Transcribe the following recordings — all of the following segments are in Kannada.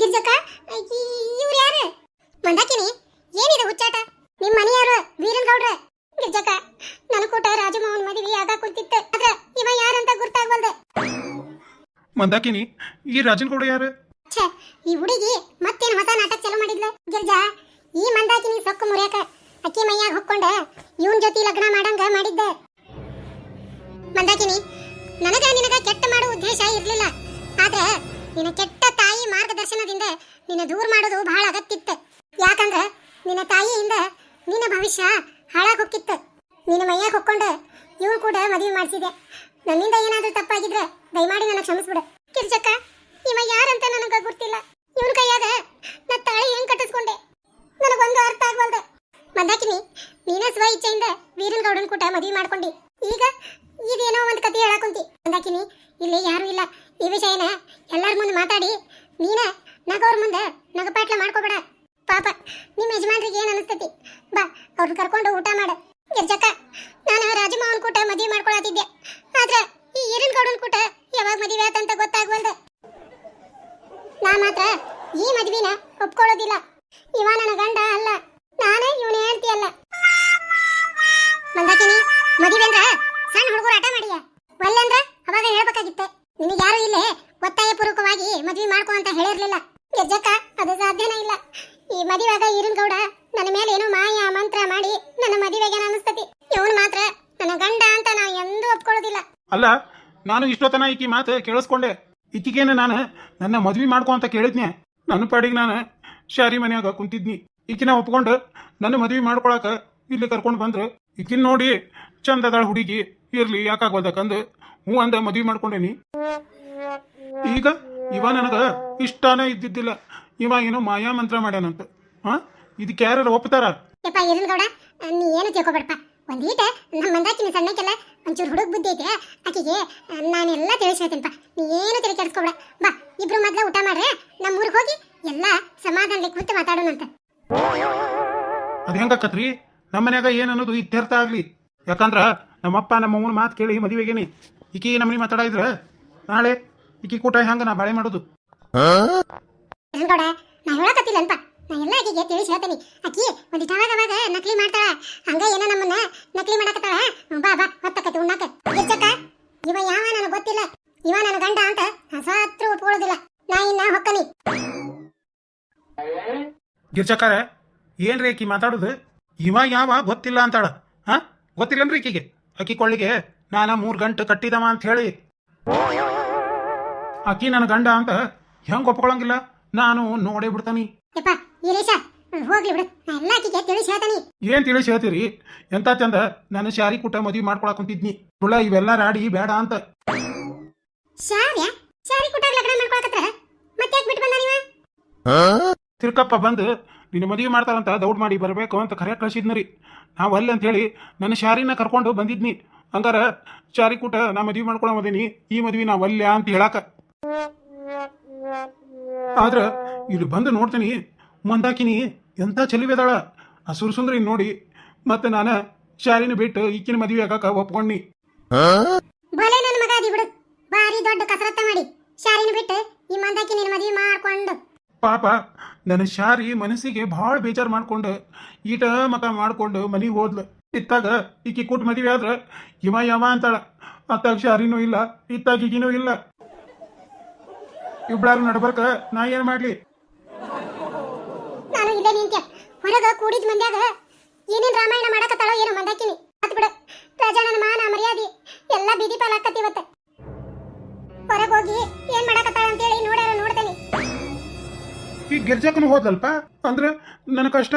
ಗಿರ್ಜಕ್ಕ ಇವ್ರು ಯಾರು? ಮಂದಾಕಿನಿ ಏನಿದೆ ಹುಚ್ಚಾಟ? ನಿಮ್ಮ ಮನೆಯವರು ವೀರನ್ ಗೌಡ್ರ ಗಿರ್ಜಕ್ಕ ನನ್ ಕೂಟ ರಾಜಮೋಹನ್ ಮದುವೆ ಆಗ ಕುಂತಿತ್ತು. ಆದ್ರೆ ಇವ ಯಾರಂತ ಗುರ್ತಾಗ್ವಲ್ದೆ? ಮಂದಾಕಿನಿ ಈ ರಾಜನ್ ಗೌಡ ಯಾರು? ಛೇ ಈ ಹುಡುಗಿ ಮತ್ತೇನ್ ಹೊಸ ನಾಟಕ ಚಾಲೂ ಮಾಡಿದ್ಲು? ಗಿರ್ಜಾ ಈ ಮಂದಾಕಿನಿ ಸೊಕ್ಕು ಮುರಿಯಾಕ ಅಕ್ಕಿ ಮೈಯಾಗ ಹೊಕ್ಕೊಂಡ. ಇವನ್ ಜೊತೆ ಲಗ್ನ ಮಾಡಂಗ ಮಾಡಿದ್ದೆ. ಮಂದಾಕಿನಿ ನನಗ ನಿನಗ ಕೆಟ್ಟ ಮಾಡೋ ಉದ್ದೇಶ ಇರ್ಲಿಲ್ಲ. ಆದ್ರೆ ನಿನ್ನ ಕೆಟ್ಟ ತಾಯಿ ಮಾರ್ಗದರ್ಶನದಿಂದ ನಿನ್ನ ದೂರ ಮಾಡೋದು ಬಹಳ ಅಗತ್ಯಿತ್ತು ಯಾಕಂದ್ರೆ ನಿನ್ನ ತಾಯಿಯಿಂದ ನಿನ್ನ ಭವಿಷ್ಯ ಹಾಳಾಗ್ ಹೋಗಿತ್ತು ನಿನ್ನ ಮೈಯಾಗ ಹೊಕ್ಕೊಂಡು ಇವನು ಕೂಡ ಮದುವೆ ಮಾಡಿಸಿದೆ ನನ್ನಿಂದ ಏನಾದರೂ ತಪ್ಪಾಗಿದ್ರೆ ದಯಮಾಡಿ ನನಗೆ ಕ್ಷಮಿಸ್ಬಿಡು. ಕಿರ್ಚಕ್ಕ ಇವ ಯಾರಂತ ನನಗೆ ಗೊತ್ತಿಲ್ಲ. ಇವನ ಕೈಯಾಗ ನಾ ತಾಳಿ ಹೆಂಗ್ ಕಟ್ಟಿಸ್ಕೊಂಡೆ? ನನಗೊಂದು ಅರ್ಥ ಆಗ್ವಲ್ದ. ಮಂದಾಕಿನಿ, ನೀನ ಸ್ವ ಇಚ್ಛೆಯಿಂದ ವೀರನ್ ಗೌಡನ್ ಕೂಟ ಮದುವೆ ಮಾಡ್ಕೊಂಡಿ. ಈಗ ಇದೇನೋ ಒಂದು ಕತೆ ಹೇಳಾಕುಂತಿ ಮಂದಾಕಿನಿ, ಇಲ್ಲಿ ಯಾರು ಇಲ್ಲ. ಈ ವಿಷಯನ ಎಲ್ಲರ ಮುಂದೆ ಮಾತಾಡಿ, ನೀನ ನಗವ್ರ ಮುಂದೆ ನಗಪಾಟ್ಲ ಮಾಡ್ಕೋಬೇಡ. ಪಾಪ ನಿಮ್ಮ ಯಜಮಾನ್ರಿಗೆ ಏನ್ ಅನಿಸ್ತತಿ? ಬಾ ಅವ್ರನ್ನ ಕರ್ಕೊಂಡು ಊಟ ಮಾಡ. ಗಿರ್ಜಕ್ಕ ನಾನು ರಾಜಮಾವನ್ ಕೂಟ ಮದುವೆ ಮಾಡ್ಕೊಳತಿದ್ದೆ. ಆದ್ರೆ ಈ ಈರಿನ ಅಂತ ಎಜ್ಜಕ್ಕ ಅದು ಸಾಧ್ಯನೇ ಇಲ್ಲ. ಈ ಮದುವೆಗ ಇರನ್ ಗೌಡ ನನ್ನ ಮೇಲೆ ಏನೋ ಮಾಯ ಮಂತ್ರ ಮಾಡಿ ನನ್ನ ಮದುವೆಗೆ ಅನಿಸ್ತತಿ. ಇವನು ಮಾತ್ರ ನನ್ನ ಗಂಡ ಅಂತ ನಾ ಎಂದೂ ಒಪ್ಕೊಳ್ಳೋದಿಲ್ಲ. ಅಲ್ಲ, ನಾನು ಇಷ್ಟೊತ್ತನ ಈಕಿ ಮಾತು ಕೇಳಿಸ್ಕೊಂಡೆ. ಈಕಿಗೇನೆ ನಾನು ನನ್ನ ಮದ್ವಿ ಮಾಡ್ಕೊ ಅಂತ ಕೇಳಿದ್ನೆ. ನನ್ನ ಪಾಡಿಗೆ ನಾನು ಶಾರಿ ಮನೆಯಾಗ ಕುಂತಿದ್ನಿ. ಈಕಿನ ಒಪ್ಕೊಂಡು ನನ್ನ ಮದ್ವೆ ಮಾಡ್ಕೊಳಕ ಇಲ್ಲಿ ಕರ್ಕೊಂಡು ಬಂದ್ರು. ಈಕಿನ ನೋಡಿ ಚಂದದಾಳ ಹುಡುಗಿ ಇರ್ಲಿ ಯಾಕಾಗೋದಕ್ಕಂದು ಹ್ಞೂ ಅಂದ ಮದ್ವಿ ಮಾಡ್ಕೊಂಡೇನಿ. ಈಗ? ಇವ ನನಗೆ ಇಷ್ಟನೇ ಇದ್ದಿದ್ದಿಲ್ಲ. ಇವ ಏನೋ ಮಾಯಾ ಮಂತ್ರ ಮಾಡ್ಯಾನಂತ. ಹಾ ಇದಕ್ಕೆ ಯಾರು ಒಪ್ತಾರ? ಯಪ್ಪ ಇರಲ್ ಗೌಡ? ನೀ ಏನು ತಿಳ್ಕೊಬೇಡಪ್ಪ. ಒಂದೀಟ ನಮ್ಮ ಮಂದಾಕಿನ ಸಣ್ಣಕ್ಕೆಲ್ಲ ಒಂಚೂರು ಹುಡುಗ ಬುದ್ಧಿ ಐತೆ. ಆಕೆಗೆ ನಾನೆಲ್ಲ ತಿಳಿಸಿ ಹೇಳ್ತೇನಪ್ಪ ನೀ ಏನು ತಲೆ ಕೆಡಿಸ್ಕೊಬೇಡ. ಬಾ ಇಬ್ರು ಮೊದಲ ಊಟ ಮಾಡ್ರೆ ನಮ್ಮ ಊರಿಗೆ ಹೋಗಿ ಎಲ್ಲ ಸಮಾಧಾನದಲ್ಲಿ ಕೂತು ಮಾತಾಡೋಣಂತ. ಅದು ಹೆಂಗಾಕತ್ರಿ ನಮ್ಮ ಮನ್ಯಾಗ ಏನು ಅನ್ನೋದು ಇತ್ಯರ್ಥ ಆಗ್ಲಿ. ಯಾಕಂದ್ರ ನಮ್ಮಪ್ಪ ನಮ್ಮ ಅವ್ವನ ಮಾತು ಕೇಳಿ ಮದುವೆಗೇನಿ. ಈಕೆ ನಮ್ಮನಿ ಮಾತಾಡಿದ್ರ ನಾಳೆ ಈಕಿ ಕೂಟ ಹೆಂಗ ನಾ ಬಾಳೆ ಮಾಡೋದು? ಗೌಡ ನಾ ಅಂತ ನಾ ಎಲ್ಲ ಆಕಿಗೆ ತಿಳಿಸಿ ಹೇಳ್ತೇನೆ. ಅಕ್ಕಿ ಒಂದಿಟ್ಟು ಅವಾಗ ಅವಾಗ ನಕಲಿ ಮಾಡ್ತಾಳ. ಹಂಗ ಏನ ನಮ್ಮನ್ನ ನಕಲಿ ಮಾಡಕತ್ತಾಳ. ಬಾ ಬಾ ಹೊತ್ತಕತಿ ಉಣ್ಣಾಕ. ಗಿರ್ಜಕ್ಕ ಇವ ಯಾವ ನನಗೆ ಗೊತ್ತಿಲ್ಲ. ಇವ ನನ್ನ ಗಂಡ ಅಂತ ಒಪ್ಕೊಳ್ಳೋದಿಲ್ಲ. ನಾ ಇನ್ನ ಹೊಕ್ಕನಿ. ಗಿರ್ಜಕ್ಕಾರ ಏನ್ರಿ ಆಕಿ ಮಾತಾಡೋದು? ಇವ ಯಾವ ಗೊತ್ತಿಲ್ಲ ಅಂತಾಳ. ಹಾ? ಗೊತ್ತಿಲ್ಲನ್ರಿ ಈಕಿಗೆ ಅಕ್ಕಿ ಕೊಳ್ಳಿಗೆ ನಾನ ಮೂರ್ ಗಂಟೆ ಕಟ್ಟಿದವ ಅಂತ ಹೇಳಿ. ಆಕಿ ನನ್ನ ಗಂಡ ಅಂತ ಹೆಂಗ್ ಒಪ್ಕೊಳಂಗಿಲ್ಲ? ನಾನು ನೋಡೇ ಬಿಡ್ತಾನಿ. ಹೋಗ್ಲಿ ಬಿಡು. ಎಲ್ಲ ಆಕಿಗೆ ತಿಳಿಸಿ ಹೇಳ್ತಾನೆ. ಏನ್ ತಿಳಿಸಿ ಹೇಳ್ತೀರಿ? ಎಂತ ಚಂದ ನಾನು ಶಾರಿ ಕುಟ ಮದ್ವಿ ಮಾಡ್ಕೊಳಕ್ ಕುಂತಿದ್ನಿ. ಸುಳ್ಳ ಇವೆಲ್ಲ ರಾಡಿ ಬೇಡ ಅಂತ. ಶಾರ್ಯ? ಶಾರಿ ಕುಟ್ಟಾಗ ಲಗ್ನ ಮಾಡ್ಕೊಳಕತ್ರ? ಮತ್ತೆ ಯಾಕೆ ಬಿಟ್ಟು ಬಂದ ನೀವ? ತಿರ್ಕಪ್ಪ ಬಂದು ನಿನ್ನ ಮದುವೆ ಮಾಡ್ತಾರಂತ ದೌಡ್ ಮಾಡಿ ಬರಬೇಕು ಅಂತ ಕರೆ ಕಳಿಸಿದ್ನರಿ ನಾವು ಅಲ್ಲಿ ಅಂತ ಹೇಳಿ ನನ್ನ ಶಾರಿನ ಕರ್ಕೊಂಡು ಬಂದಿದ್ನಿ. ಹಂಗಾರ ಶಾರಿ ಕೂಟ ನಾ ಮದುವೆ ಮಾಡ್ಕೊಳ ಮದೀನಿ ಈ ಮದ್ವಿ ನಾ ಅಲ್ಲ ಅಂತ ಹೇಳಾಕ. ಆದ್ರ ಇಲ್ಲಿ ಬಂದು ನೋಡ್ತೀನಿ ಮಂದಾಕಿನಿ ಎಂತ ಚೆಲಿವೆದಾಳ? ಆ ಸುರಸುಂದ್ರಿ ನೋಡಿ ಮತ್ತೆ ನಾನು ಶಾಲಿನ ಬಿಟ್ಟು ಈಕಿನ ಮದುವೆ ಆಗಾಕ ಒಪ್ಕೊಂಡಿ ಭಲೆ ನನ್ನ ಮಗ ಅದಿ ಬಿಡು. ಬಾರಿ ದೊಡ್ಡ ಕಸರತ್ತ ಮಾಡಿ ಶಾರಿನ ಬಿಟ್ಟು ಈ ಮಂದಾಕಿ ನಿನ್ನ ಮದುವೆ ಮಾಡ್ಕೊಂಡು. ಪಾಪ ನನ್ನ ಶಾರಿ ಮನಸ್ಸಿಗೆ ಭಾಳ ಬೇಜಾರು ಮಾಡ್ಕೊಂಡು ಈಟ ಮತ ಮಾಡ್ಕೊಂಡು ಮನೆಗೆ ಹೋದ್ಲು. ಇತ್ತಾಗ ಈಕಿ ಕೂಟ್ ಮದುವೆ ಆದ್ರ ಇವ ಯಾವ ಅಂತಾಳ? ಅತ್ತಾಗ ಶಾರಿನೂ ಇಲ್ಲ ಇತ್ತಾಗ ಈಗಿನೂ ಇಲ್ಲ. ಇಬ್ಳಾರು ನಡ್ಬರ್ಕ ನಾ ಏನ್ ಮಾಡ್ಲಿ? ನಾನು ಇಲ್ಲೇ ನಿಂತೆ ಹೊರಗ ಕೂಡಿದ ಮಂದ್ಯಾಗ ಏನೇನ್ ರಾಮಾಯಣ ಮಾಡಕತ್ತಾಳೋ ಏನೋ ಮಂದಾಕಿನಿ. ಅತ್ ಬಿಡು. ಪ್ರಜಾನನ ಮಾನ ಮರ್ಯಾದಿ ಎಲ್ಲ ಬೀದಿ ಪಾಲಾಕತ್ತಿ ಇವತ್ತ. ಹೊರಗೆ ಹೋಗಿ ಏನ್ ಮಾಡಕತ್ತಾಳ ಅಂತೇಳಿ ನೋಡ್ಯಾರ ನೋಡ್ತೇನೆ. ಈ ಗಿರ್ಜಾಕನು ಹೋದ್ಲಲ್ಪ? ಅಂದ್ರೆ ನನ್ನ ಕಷ್ಟ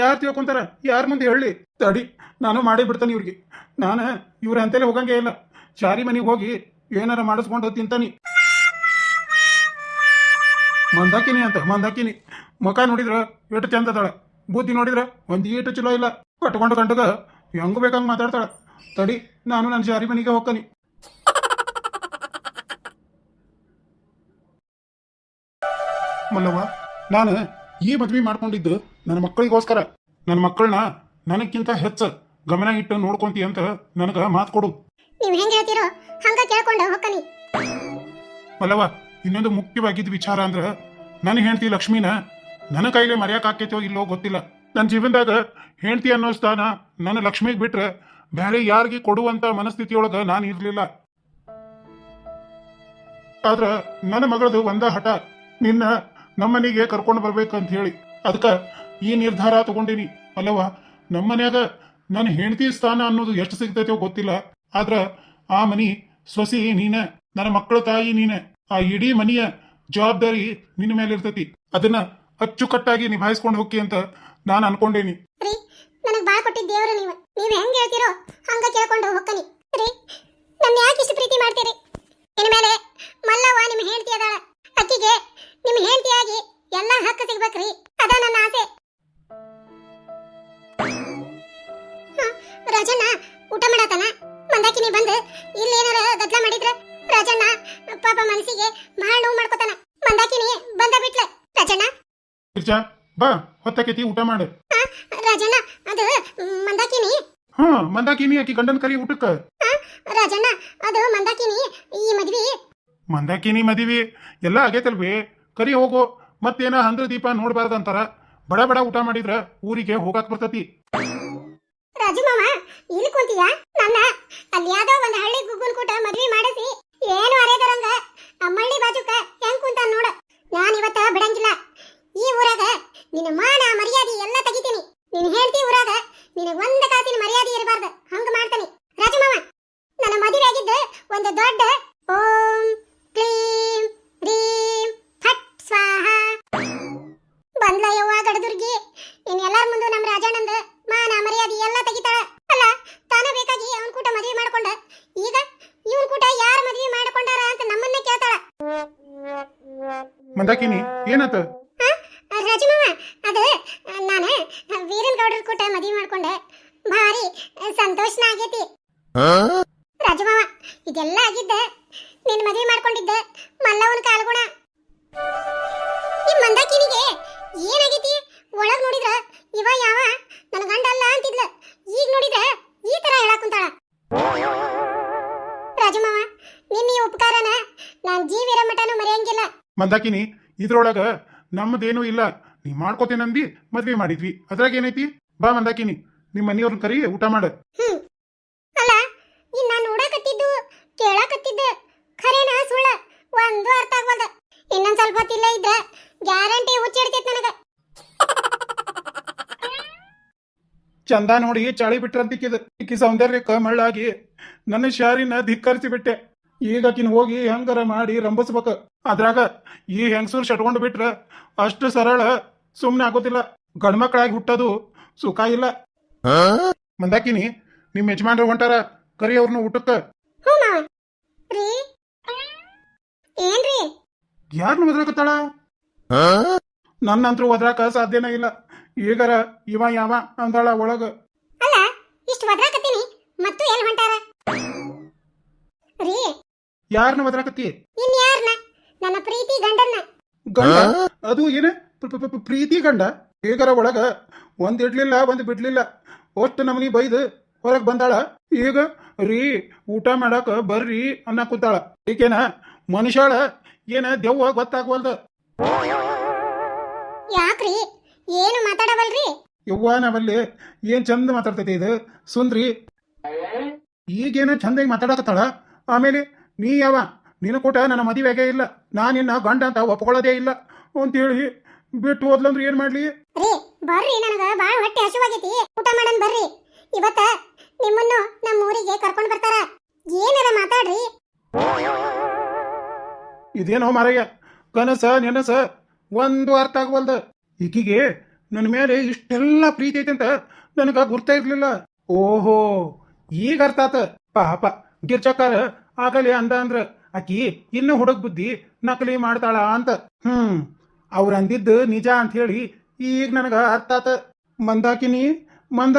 ಯಾರು ತಿಳ್ಕೊಂತಾರ? ಯಾರ ಮುಂದೆ ಹೇಳಿ? ತಡಿ ನಾನು ಮಾಡಿ ಬಿಡ್ತಾನೆ ಇವ್ರಿಗೆ. ನಾನು ಇವ್ರ ಅಂತೇಳಿ ಹೋಗಂಗೆ ಇಲ್ಲ. ಚಾರಿ ಮನೆಗೆ ಹೋಗಿ ಏನಾರ ಮಾಡಿಸ್ಕೊಂಡು ತಿಂತಾನಿ. ಮಂದಾಕಿನಿ ಅಂತ ಮಂದಾಕಿನಿ. ಮುಖ ನೋಡಿದ್ರ ಎಷ್ಟು ಚಂದ ಅದಾಳ ಬುದ್ಧಿ ನೋಡಿದ್ರ ಒಂದು ಏಟು ಚಲೋ ಇಲ್ಲ. ಕಟ್ಕೊಂಡು ಗಂಟಗ ಹೆಂಗ್ ಬೇಕಂಗೆ ಮಾತಾಡ್ತಾಳ. ತಡಿ ನಾನು ನನ್ನ ಜಾರಿ ಮನೆಗೆ ಹೋಗ್ತಾನಿ. ಮಲ್ಲವ್ವ ನಾನು ಈ ಮದ್ವೆ ಮಾಡ್ಕೊಂಡಿದ್ದು ನನ್ನ ಮಕ್ಕಳಿಗೋಸ್ಕರ. ನನ್ನ ಮಕ್ಕಳನ್ನ ನನಕ್ಕಿಂತ ಹೆಚ್ಚು ಗಮನ ಇಟ್ಟು ನೋಡ್ಕೊಂತಿ ಅಂತ ನನಗ ಮಾತು ಕೊಡು. ನೀವು ಹೆಂಗೆ ಹೇಳ್ತೀರೋ ಹಂಗ ಕೇಳ್ಕೊಂಡು ಹೋಗ್ತಾನೆ ಮಲ್ಲವ್ವ ಇನ್ನೊಂದು ಮುಖ್ಯವಾಗಿದ್ದ ವಿಚಾರ ಅಂದ್ರೆ ನನ್ನ ಹೆಂಡತಿ ಲಕ್ಷ್ಮಿನ ನನ್ನ ಕೈಲಿ ಮರ್ಯಾಕ್ ಆಕೈತೋ ಇಲ್ಲೋ ಗೊತ್ತಿಲ್ಲ. ನನ್ನ ಜೀವನದಾಗ ಹೆಂಡತಿ ಅನ್ನೋ ಸ್ಥಾನ ನನ್ನ ಲಕ್ಷ್ಮಿಗೆ ಬಿಟ್ರೆ ಬೇರೆ ಯಾರಿಗೆ ಕೊಡುವಂತ ಮನಸ್ಥಿತಿಯೊಳಗ ನಾನು ಇರ್ಲಿಲ್ಲ. ಆದ್ರ ನನ್ನ ಮಗಳದು ಒಂದ ಹಠ, ನಿನ್ನ ನಮ್ಮನೆಗೆ ಕರ್ಕೊಂಡು ಅಂತ ಹೇಳಿ. ಅದಕ್ಕ ಈ ನಿರ್ಧಾರ ತಗೊಂಡಿನಿ. ಅಲ್ಲವ ನಮ್ಮನ್ಯಾಗ ನನ್ನ ಹೆಂಡತಿ ಸ್ಥಾನ ಅನ್ನೋದು ಎಷ್ಟು ಸಿಗ್ತೈತೋ ಗೊತ್ತಿಲ್ಲ. ಆದ್ರ ಆ ಮನಿ ಸೊಸಿ ನೀನ, ನನ್ನ ಮಕ್ಕಳ ತಾಯಿ ನೀನ. ಆ ಇಡೀ ಮನೆಯ ಜವಾಬ್ದಾರಿ ನಿನ್ನ ಮೇಲೆ ಇರ್ತೈತಿ. ಅದನ್ನ ಅಚ್ಚುಕಟ್ಟಾಗಿ ನಿಭಾಯಿಸ್ಕೊಂಡು ಹೋಗಿ ಅಂತ ನಾನು ಅನ್ಕೊಂಡೇನಿ. ನನಗ್ ಬಾಳ್ ಕೊಟ್ಟಿದ್ ದೇವ್ರು ನೀವು. ನೀವು ಹೆಂಗ್ ಹೇಳ್ತಿರೋ ಹಂಗ ಕೇಳ್ಕೊಂಡು ಹೋಗ್ಕನಿ. ಮನಸ್ಸಿಗೆ ಬಹಳ ನೋವು ಮಾಡ್ಕೊತಾನ. ಮಂದಾಕಿನಿ ಬಂದ ಬಿಟ್ಲೆ. ರಾಜಣ್ಣ. ಗಿರ್ಜಾ ಬಾ ಹೊತ್ತಕೈತಿ ಊಟ ಮಾಡು. ಆ, ರಾಜಣ್ಣ ಅದು ಮಂದಾಕಿನಿ. ಹಾ ಮಂದಾಕಿನಿ ಆಕಿ ಗಂಡನ ಕರಿ ಊಟಕ್ಕ. ಆ, ರಾಜಣ್ಣ ಅದು ಮಂದಾಕಿನಿ ಈ ಮದ್ವಿ. ಮಂದಾಕಿನಿ ಮದಿವಿ ಎಲ್ಲ ಆಗೈತಲ್ವಿ? ಕರಿ ಹೋಗು ಮತ್ತೇನ ಹಂದ್ರ ದೀಪ ನೋಡ್ಬಾರ್ದಂತಾರ. ಬಡ ಬಡ ಊಟ ಮಾಡಿದ್ರ ಊರಿಗೆ ಹೋಗಾಕ್ ಬರ್ತತಿ. ರಾಜು ಮಾವ ಇಲ್ಲಿ ಕುಂತೀಯ? ನನ್ನ ಅಲ್ಲಿ ಯಾವ್ದೋ ಒಂದ್ ಹಳ್ಳಿ ಗುಗ್ಗುನ್ ಕೂಟ ಮದ್ವಿ ಮಾಡಿಸಿ. ಏನು ಅರೆದರಂಗ ಅಮ್ಮಳ್ಳಿ ಬಾಜುಕ ಹೆಂಗ್ ಕುಂತ ನೋಡ. ನಾನ್ ಇವತ್ತ ಬಿಡಂಗಿಲ್ಲ. ಈ ಊರಾಗ ನಿನ್ನ ಮಾನ, ಮರ್ಯಾದೆ ಎಲ್ಲ ತೆಗಿತೀನಿ. ನಿನ್ ಹೇಳ್ತಿ ಊರಾಗ ನಿನ್ನ ಒಂದ ಕಾಸಿನ ಮರ್ಯಾದೆ ಇರಬಾರ್ದು. ಹಂಗ ಮಾಡ್ತಾನೆ. ರಾಜು ಮಾವ, ನನ್ನ ಮದುವೆ ಆಗಿದ್ದು ಒಂದು ದೊಡ್ಡ ಮಂದಾಕಿನಿ ಏನತ್ತ ಮಂದಾಕಿನಿ ಇದ್ರೊಳಗ ನಮ್ಮದೇನೂ ಇಲ್ಲ. ನೀ ಮಾಡ್ಕೋತೇನಂದಿ ಮದ್ವೆ ಮಾಡಿದ್ವಿ. ಅದ್ರಾಗ ಏನೈತಿ? ಬಾ ಮಂದಾಕಿನಿ ನಿಮ್ಮ ಮನೆಯವ್ರನ್ನ ಕರಿ ಊಟ ಮಾಡ. ಹ್ಮ್. ಅಲ್ಲ ಇನ್ನ ನೋಡಕತ್ತಿದ್ದು ಕೇಳಕತ್ತಿದ್ದ. ಖರೇನ ಸುಳ್ಳ? ಒಂದು ಅರ್ಥ ಆಗ್ವಲ್ದ. ಇನ್ನೊಂದ್ ಸ್ವಲ್ಪ ಹೊತ್ತಿಲ್ಲ ಇದ್ರ ಗ್ಯಾರಂಟಿ ಹುಚ್ಚಿಡ್ತೈತ್ ನನಗ. ಚಂದ ನೋಡಿ ಚಾಳಿ ಬಿಟ್ರಂತಿಕ್ಕಿದ ಸೌಂದರ್ಯ ಸೌಂದರ್ಯಕ್ಕ ಮಳ್ಳಾಗಿ ನನ್ನ ಶಾರಿನ ಧಿಕ್ಕರಿಸಿ ಬಿಟ್ಟೆ ಈಗ ಆಕಿನ ಹೋಗಿ ಹೆಂಗಾರ ಮಾಡಿ ರಂಬಸ್ಬೇಕ. ಅದ್ರಾಗ ಈ ಹೆಂಗಸರು ಶಟ್ಕೊಂಡು ಬಿಟ್ರ ಅಷ್ಟು ಸರಳ ಸುಮ್ನೆ ಆಗೋದಿಲ್ಲ. ಗಂಡ್ಮಕ್ಳಾಗಿ ಹುಟ್ಟೋದು ಸುಖ ಇಲ್ಲ. ಮಂದಾಕಿನಿ ನಿಮ್ ಯಜಮಾನ್ರು ಹೊಂಟಾರ ಕರಿ ಅವ್ರನ್ನ ಊಟಕ್ಕ ಯಾರನ್ನು ಒದ್ರಾಕತ್ತಾಳ? ನನ್ನಂತ್ರು ಒದ್ರಾಕ ಸಾಧ್ಯನೇ ಇಲ್ಲ. ಈಗರ ಇವ ಯಾವ ಅಂದಾಳ ಒಳಗ. ಅಲ್ಲ ಇಷ್ಟು ಒದ್ರಾಕತ್ತೀನಿ. ಮತ್ತು ಎಲ್ಲಿ ಹೊಂಟಾರ? ರೀ? ಯಾರನ್ನ ಒದ್ರಾಕತ್ತಿ? ಇನ್ ಯಾರನ್ನ ನನ್ನ ಪ್ರೀತಿ ಗಂಡನ್ನ. ಗಂಡ? ಅದು ಏನ? ಪ್ರ- ಪ್ರ- ಪ್ರ- ಪ್ರೀತಿ ಗಂಡ? ಈಗರ ಒಳಗ? ಒಂದ್ ಇಡ್ಲಿಲ್ಲ ಒಂದ್ ಬಿಡ್ಲಿಲ್ಲ. ಅಷ್ಟು ನಮಗೆ ಬೈದು ಹೊರಗ್ ಬಂದಾಳ. ಈಗ ರೀ ಊಟ ಮಾಡಾಕ ಬರ್ರಿ ಅನ್ನ ಕೂತಾಳ. ಈಕೇನ ಮನುಷ್ಯಾಳ? ಏನ ದೆವ್ವ ಗೊತ್ತಾಗವಲ್ದ. ಯಾಕ್ರಿ? ಏನು ಮಾತಾಡವಲ್ರಿ? ಯವ್ವ ನಾವಲ್ಲಿ? ಏನ್ ಚಂದ ಮಾತಾಡ್ತೈತಿ ಇದು? ಸುಂದ್ರಿ? ಈಗೇನ ಚಂದಾಗಿ ಮಾತಾಡಕತ್ತಾಳ? ಆಮೇಲೆ ನೀ ಯಾವ? ನಿನ್ನ ಕೂಟ ನನ್ನ ಮದುವೆಗೆ ಇಲ್ಲ. ನಾನಿನ್ನ ಗಂಡ ಅಂತ ಒಪ್ಕೊಳ್ಳೋದೇ ಇಲ್ಲ. ಅಂತೇಳಿ ಬಿಟ್ಟು ಹೋದ್ಲಂದ್ರೆ ಏನ್ ಮಾಡ್ಲಿ? ರೀ ಬರ್ರಿ ನನಗ ಬಾಳ ಹೊಟ್ಟೆ ಹಸುವಾಗೈತಿ. ಊಟ ಮಾಡನ್ ಬರ್ರಿ. ಇವತ್ತ ನಿಮ್ಮನ್ನು ನಮ್ಮ ಊರಿಗೆ ಕರ್ಕೊಂಡ್ ಬರ್ತಾರ. ಏನಾರ ಮಾತಾಡ್ರಿ. ಇದೇನೋ ಮಾರಯ್ಯ ಕನಸ ನೆನಸ ಒಂದು ಅರ್ಥ ಆಗವಲ್ದ. ಈಕಿಗೆ ನನ್ನ ಮೇಲೆ ಇಷ್ಟೆಲ್ಲ ಪ್ರೀತಿ ಐತೆ ಅಂತ ನನಗ ಗುರ್ತ ಇರ್ಲಿಲ್ಲ. ಓಹೋ ಈಗ ಅರ್ಥ ಆತ. ಪಾಪ ಗಿರ್ಚಕ್ಕಾರ ಆಗಲಿ ಅಂದ ಅಂದ್ರ ಆಕಿ, ಇನ್ನು ಹುಡುಗ ಬುದ್ಧಿ ನಕಲಿ ಮಾಡ್ತಾಳ ಅಂತ. ಹ್ಮ್ ಅವ್ರು ಅಂದಿದ್ದು ನಿಜ ಅಂತ ಹೇಳಿ ಈಗ ನನಗ ಅರ್ಥಾತ ಮಂದಾಕಿನಿ, ಮಂದ